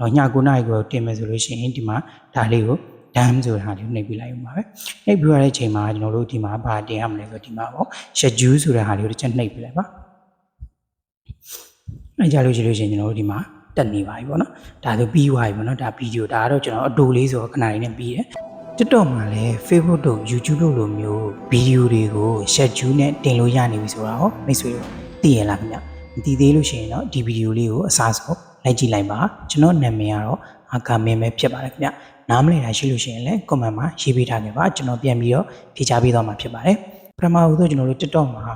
တော့ည9နာရီကိုတင်မယ်ဆိုလို့ရှိရင်ဒီမှာဒါလေးကို dam ဆိုတာလေးကိုနှိပ်ပြလိုက်အောင်ပါပဲနှိပ်ပြရတဲ့အချိန်မှာကျွန်တော်တို့ဒီမှာဘာတင်ရမလဲဆိုတော့ဒီမှာပေါ့ schedule ဆိုတဲ့ဟာလေးကိုတစ်ချက်နှိပ်ပြလိုက်ပါအဲကြလို့ရှိလို့ရှိရင်ကျွန်တော်တို့ဒီမှာတက်နေပါပြီပေါ့နော်ဒါဆိုပြီးသွားပြီပေါ့နော်ဒါဗီဒီယိုဒါကတော့ကျွန်တော်အတူလေးဆိုတော့ခဏလေးနဲ့ပြီးတယ် TikTok မှာလည်း Facebook တို့ YouTube တို့လိုမျိုးဗီဒီယိုတွေကို schedule နဲ့တင်လို့ရနေပြီဆိုတာဟောမိတ်ဆွေတို့သိရလားခင်ဗျမသိသေးလို့ရှိရင်တော့ဒီဗီဒီယိုလေးကိုအစားဆုံး လိုက်ကြည့်လိုက်ပါကျွန်တော်နာမည်ကတော့အာကာမင်းပဲဖြစ်ပါတယ်ခင်ဗျနားမလည်တာရှိလို့ရှိရင်လည်း comment မှာရေးပေးထားခဲ့ပါကျွန်တော်ပြန်ပြီးတော့ဖြေချပေးသွားမှာဖြစ်ပါတယ်ပထမဦးဆုံးကျွန်တော်တို့ TikTok မှာ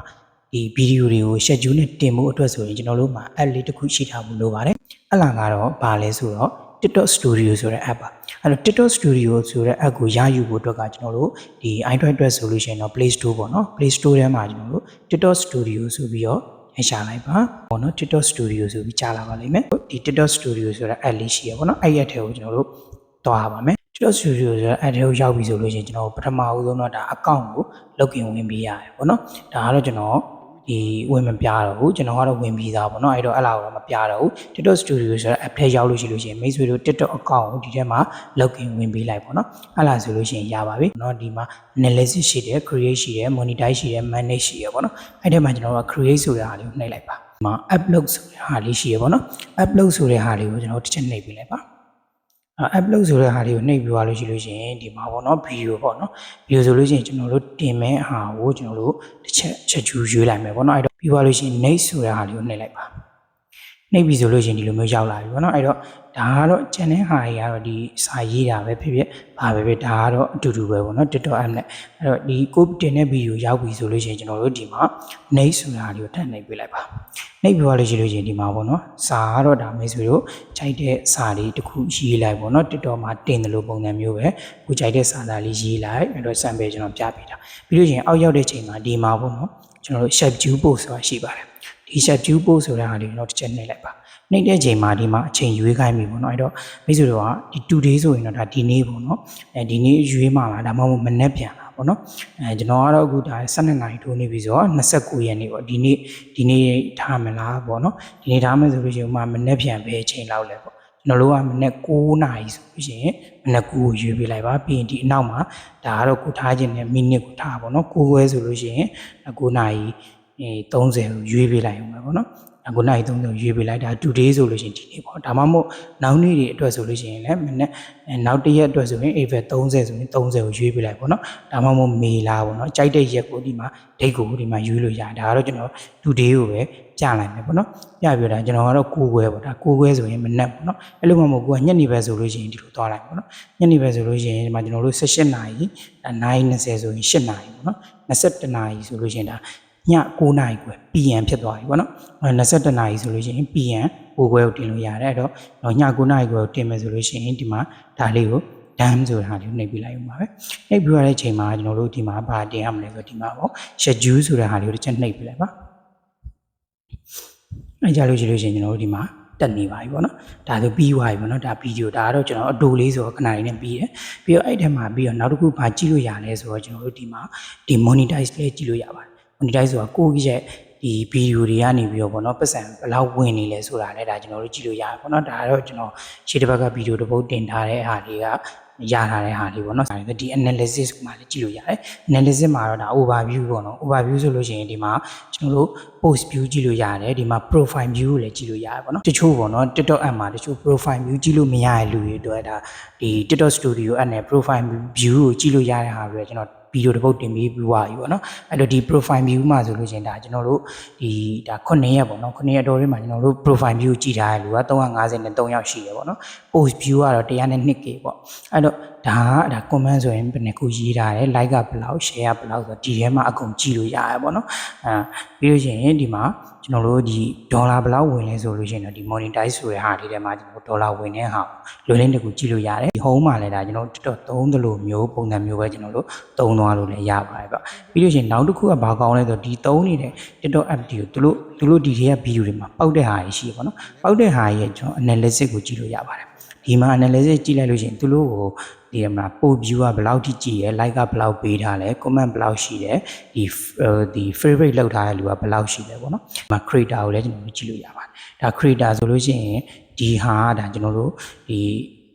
ဒီဗီဒီယိုတွေကို schedule နဲ့တင်မှုအတွက်ဆိုရင်ကျွန်တော်တို့မှာ app လေးတစ်ခုရှိထားဖို့လိုပါတယ်အလားကတော့ဘာလဲဆိုတော့ TikTok Studio ဆိုတဲ့ app ပါအဲ့တော့ TikTok Studio ဆိုတဲ့ app ကိုရယူဖို့အတွက်ကကျွန်တော်တို့ဒီ Android အတွက်ဆိုလို့ရှိရင်တော့ Play Store ပေါ့နော် Play Store ထဲမှာကျွန်တော်တို့ TikTok Studio ဆိုပြီးတော့ ရရှာလိုက်ပါပေါ့နော် TikTok Studio ဆိုပြီးကြားလာပါလိမ့်မယ်ဒီ TikTok Studio ဆိုတဲ့ app လေးရှိရပေါ့နော်အဲ့ရတဲ့ကိုကျွန်တော်တို့တွားပါမယ် TikTok Studio ဆိုတဲ့ app ကိုရောက်ပြီဆိုလို့ရှိရင်ကျွန်တော်ပထမဦးဆုံးတော့ဒါ account ကို login ဝင်ပေးရတယ်ပေါ့နော်ဒါကတော့ကျွန်တော် ဒီဝင်မပြတော့ဘူးကျွန်တော်ကတော့ဝင်ပြီးသားပေါ့နော်အဲ့တော့အဲ့လာတော့မပြတော့ဘူး TikTok Studio ဆိုတဲ့ app ထဲရောက်လို့ရှိလို့ရှိရင်မိတ်ဆွေတို့ TikTok account ကိုဒီထဲမှာ login ဝင်ပေးလိုက်ပေါ့နော်အဲ့လာဆိုလို့ရှိရင်ရပါပြီเนาะဒီမှာ analysis ရှိတယ် create ရှိတယ် monetize ရှိတယ် manage ရှိရပေါ့နော်အဲ့ထဲမှာကျွန်တော်တို့က create ဆိုတဲ့ဟာလေးကိုနှိပ်လိုက်ပါဒီမှာ upload ဆိုတဲ့ဟာလေးရှိရပေါ့နော် upload ဆိုတဲ့ဟာလေးကိုကျွန်တော်တို့တစ်ချက်နှိပ်ပေးလိုက်ပါ အ upload ဆိုတဲ့ဟာလေးကိုနှိပ်ပြီးသွားလို့ရှိလို့ရှိရင်ဒီမှာပေါ့နော်ဗီဒီယိုပေါ့နော်ဗီဒီယိုဆိုလို့ရှိရင်ကျွန်တော်တို့တင်မဲ့ဟာကိုကျွန်တော်တို့တစ်ချက်ချက်ကျူရွေးလိုက်မယ်ပေါ့နော်အဲ့တော့ပြီးသွားလို့ရှိရင် next ဆိုတဲ့ဟာလေးကိုနှိပ်လိုက်ပါ နှိပ်ပြီဆိုလို့ရှိရင်ဒီလိုမျိုးရောက်လာပြီပေါ့နော်အဲ့တော့ဒါကတော့ကျန်တဲ့ဟာတွေကတော့ဒီစာရေးတာပဲဖြစ်ဖြစ်ဘာပဲဖြစ်ဒါကတော့အတူတူပဲပေါ့နော် TikTok app နဲ့အဲ့တော့ဒီကိုတင်တဲ့ဗီဒီယိုရောက်ပြီဆိုလို့ရှိရင်ကျွန်တော်တို့ဒီမှာ next ဆိုတာလေးကိုထပ်နှိပ်ပေးလိုက်ပါနှိပ်ပြသွားလို့ရှိလို့ရှိရင်ဒီမှာပေါ့နော်စာကတော့ဒါမေးဆိုလို့ခြိုက်တဲ့စာလေးတစ်ခုရေးလိုက်ပေါ့နော် TikTok မှာတင်တယ်လို့ပုံစံမျိုးပဲကိုခြိုက်တဲ့စာသားလေးရေးလိုက်အဲ့တော့ sample ကျွန်တော်ပြပေးတာပြီးလို့ရှိရင်အောက်ရောက်တဲ့ချိန်မှာဒီမှာပေါ့နော်ကျွန်တော်တို့ shape view post ဆိုတာရှိပါတယ် ဒီ shape view post ဆိုတဲ့ဟာလေးကိုတော့တစ်ချက်နှိပ်လိုက်ပါနှိပ်တဲ့ချိန်မှာဒီမှာအချိန်ရွေးခိုင်းပြီပေါ့နော်အဲ့တော့မိတ်ဆွေတို့ကဒီ today ဆိုရင်တော့ဒါဒီနေ့ပေါ့နော်အဲဒီနေ့ရွေးမှာလားဒါမှမဟုတ်မနေ့ပြန်လားပေါ့နော်အဲကျွန်တော်ကတော့အခုဒါ12နာရီထိုးနေပြီဆိုတော့29ရက်နေ့ပေါ့ဒီနေ့ဒီနေ့ထားမလားပေါ့နော်ဒီနေ့ထားမယ်ဆိုလို့ရှိရင်ဥပမာမနေ့ပြန်ပဲအချိန်လောက်လဲပေါ့ကျွန်တော်တို့ကမနေ့9နာရီဆိုလို့ရှိရင်မနေ့9ကိုရွေးပေးလိုက်ပါပြီးရင်ဒီအနောက်မှာဒါကတော့ကိုထားခြင်းနဲ့မိနစ်ကိုထားပါတော့9ခွဲဆိုလို့ရှိရင်9နာရီ အဲ30ကိုရွေးပေးလိုက်အောင်ပဲပေါ့နော်အခုနိုင်သုံးဆုံးရွေးပေးလိုက်တာ today ဆိုလို့ရှိရင်ဒီနေ့ပေါ့ဒါမှမဟုတ်နောက်နေ့တွေအတွက်ဆိုလို့ရှိရင်လည်းမနေ့အဲနောက်တစ်ရက်အတွက်ဆိုရင် April 30ဆိုရင်30ကိုရွေးပေးလိုက်ပေါ့နော်ဒါမှမဟုတ်မေလာပေါ့နော်ကြိုက်တဲ့ရက်ကိုဒီမှာ date ကိုဒီမှာရွေးလို့ရတယ်ဒါကတော့ကျွန်တော် today ကိုပဲကြာလိုက်မယ်ပေါ့နော်ပြပြတာကျွန်တော်ကတော့9ခွဲပေါ့ဒါ9ခွဲဆိုရင်မနေ့ပေါ့နော်အဲ့လိုမှမဟုတ်ကိုကညနေပဲဆိုလို့ရှိရင်ဒီလိုသွားလိုက်ပေါ့နော်ညနေပဲဆိုလို့ရှိရင်ဒီမှာကျွန်တော်တို့18နာရီ9:20ဆိုရင်8နာရီပေါ့နော်21နာရီဆိုလို့ရှိရင်ဒါ ည9နာရီခွဲ PM ဖြစ်သွားပြီပေါ့နော်22နာရီဆိုလို့ရှိရင် PM ကိုခွဲကိုတင်လို့ရတယ်အဲ့တော့ည9နာရီခွဲကိုတင်မယ်ဆိုလို့ရှိရင်ဒီမှာဒါလေးကို dam ဆိုတာဟာလေးနှိပ်ပြလိုက်အောင်ပါပဲနှိပ်ပြရတဲ့အချိန်မှာကျွန်တော်တို့ဒီမှာဘာတင်ရမလဲဆိုတော့ဒီမှာပေါ့ schedule ဆိုတာဟာလေးကိုတစ်ချက်နှိပ်ပြလိုက်ပါအဲကြလို့ရှိလို့ရှိရင်ကျွန်တော်တို့ဒီမှာတက်နေပါပြီပေါ့နော်ဒါဆိုပြီးသွားပြီပေါ့နော်ဒါဗီဒီယိုဒါကတော့ကျွန်တော်အတူလေးဆိုတော့ခဏလေးနဲ့ပြီးတယ်ပြီးတော့အဲ့ထဲမှာပြီးတော့နောက်တစ်ခုဘာကြည့်လို့ရလဲဆိုတော့ကျွန်တော်တို့ဒီမှာဒီ monetize လေးကြည့်လို့ရပါတယ် monetize ဆိုတာကိုယ့်ရဲ့ဒီဗီဒီယိုတွေကနေပြီးတော့ပေါ့နော်ပတ်စံဘယ်လောက်ဝင်နေလဲဆိုတာလည်းဒါကျွန်တော်တို့ကြည့်လို့ရတယ်ပေါ့နော်ဒါကတော့ကျွန်တော်ခြေတစ်ဘက်ကဗီဒီယိုတစ်ပုတ်တင်ထားတဲ့ဟာတွေကရထားတဲ့ဟာလေးပေါ့နော်ဒီ analysis ကိုမှလည်းကြည့်လို့ရတယ် analysis မှာတော့ဒါ overview ပေါ့နော် overview ဆိုလို့ရှိရင်ဒီမှာကျွန်တော်တို့ post view ကြည့်လို့ရတယ်ဒီမှာ profile view ကိုလည်းကြည့်လို့ရတယ်ပေါ့နော်တချို့ပေါ့နော် TikTok app မှာတချို့ profile view ကြည့်လို့မရတဲ့လူတွေအတွက်ဒါဒီ TikTok studio app နဲ့ profile view ကိုကြည့်လို့ရတဲ့ဟာတွေကျွန်တော် ဗီဒီယိုတစ်ပုတ်တင်ပြီးပြီးသွားပြီပေါ့နော်အဲ့တော့ဒီ profile view မှာဆိုလို့ရှိရင်ဒါကျွန်တော်တို့ဒီဒါ9ရက်ပေါ့နော်9ရက်တော်လေးမှာကျွန်တော်တို့ profile view ကြည့်ထားတဲ့လူက353ယောက်ရှိတယ်ပေါ့နော် post view ကတော့ 102k ပေါ့အဲ့တော့ဒါကဒါ comment ဆိုရင်ဘယ်နှခုရေးထားတယ် like ကဘယ်လောက် share ကဘယ်လောက်ဆိုတော့ဒီထဲမှာအကုန်ကြည့်လို့ရတယ်ပေါ့နော်အဲပြီးလို့ရှိရင်ဒီမှာကျွန်တော်တို့ဒီဒေါ်လာဘယ်လောက်ဝင်လဲဆိုလို့ရှိရင်တော့ဒီ monetize ဆိုတဲ့ဟာလေးထဲမှာကျွန်တော်ဒေါ်လာဝင်တဲ့ဟာလွယ်လင်းတကူကြည့်လို့ရတယ်ဒီ home မှာလည်းဒါကျွန်တော်တော်သုံးသလိုမျိုးပုံစံမျိုးပဲကျွန်တော်တို့သုံးသွားလို့လည်းရပါတယ်ဗျပြီးလို့ရှိရင်နောက်တစ်ခုကဘာကောင်းလဲဆိုတော့ဒီသုံးနေတဲ့ TikTok app တွေကိုသူတို့သူတို့ဒီထဲကဗီဒီယိုတွေမှာပောက်တဲ့ဟာကြီးရှိရပါတော့ပောက်တဲ့ဟာရဲ့ကျွန်တော် analysis ကိုကြည့်လို့ရပါတယ် ဒီမှာ analysis ကြည့်လိုက်လို့ရှိရင်သူတို့ကိုဒီမှာပို့ view ကဘယ်လောက်ထိကြည့်ရဲ like ကဘယ်လောက်ပေးထားလဲ comment ဘယ်လောက်ရှိတယ်ဒီဒီ favorite လောက်ထားတဲ့လူကဘယ်လောက်ရှိလဲပေါ့နော်ဒီမှာ creator ကိုလည်းကျွန်တော်တို့ကြည့်လို့ရပါတယ်ဒါ creator ဆိုလို့ရှိရင်ဒီဟာကဒါကျွန်တော်တို့ဒီ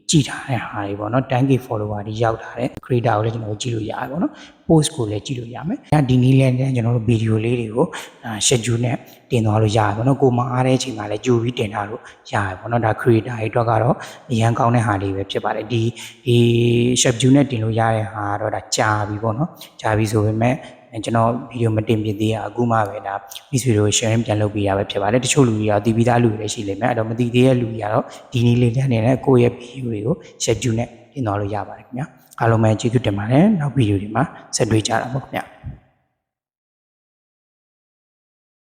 ကြည့်ထားတဲ့ဟာတွေပေါ့နော် 10k follower တွေရောက်ထားတဲ့ creator ကိုလည်းကျွန်တော်တို့ကြည့်လို့ရတယ်ပေါ့နော် post ကိုလည်းကြည့်လို့ရမယ်။ဒီနည်းလမ်းနဲ့ကျွန်တော်တို့ video လေးတွေကိုအာ schedule နဲ့တင်သွားလို့ရတယ်ပေါ့နော်။ကိုမအားတဲ့အချိန်မှာလည်းကြိုပြီးတင်ထားလို့ရတယ်ပေါ့နော်။ဒါ creator တွေအတွက်ကတော့အရန်ကောင်းတဲ့ဟာတွေပဲဖြစ်ပါတယ်။ဒီဒီ schedule နဲ့တင်လို့ရတဲ့ဟာကတော့ဒါကြာပြီပေါ့နော်။ကြာပြီဆိုပေမဲ့အဲ ကျွန်တော်ဗီဒီယိုမတင်ပြသေးရအခုမှပဲဒါမိတ်ဆွေတို့ sharing ပြန်လုပ်ပေးရပဲဖြစ်ပါတယ်တချို့လူတွေကတော့တည်ပြီးသားလူတွေလည်းရှိလိမ့်မယ်အဲ့တော့မတည်သေးတဲ့လူတွေကတော့ဒီနည်းလေးနဲ့နဲ့ကိုယ့်ရဲ့ဗီဒီယိုတွေကို schedule နဲ့တင်သွားလို့ရပါတယ်ခင်ဗျာအားလုံးပဲကျေးဇူးတင်ပါတယ်နောက်ဗီဒီယိုတွေမှာဆက်တွေ့ကြတာပေါ့ခင်ဗျာ